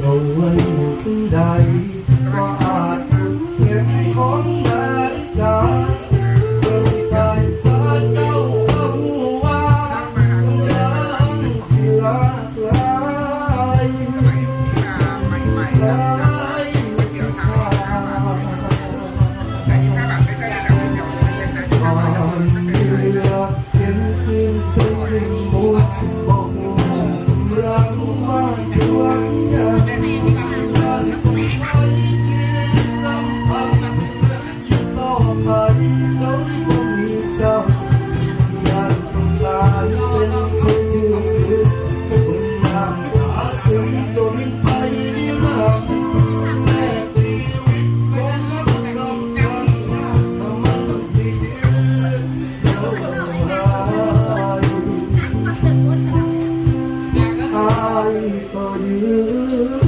เอาไว้ผู้ใดก็อาจเก็บของ ก็ยืน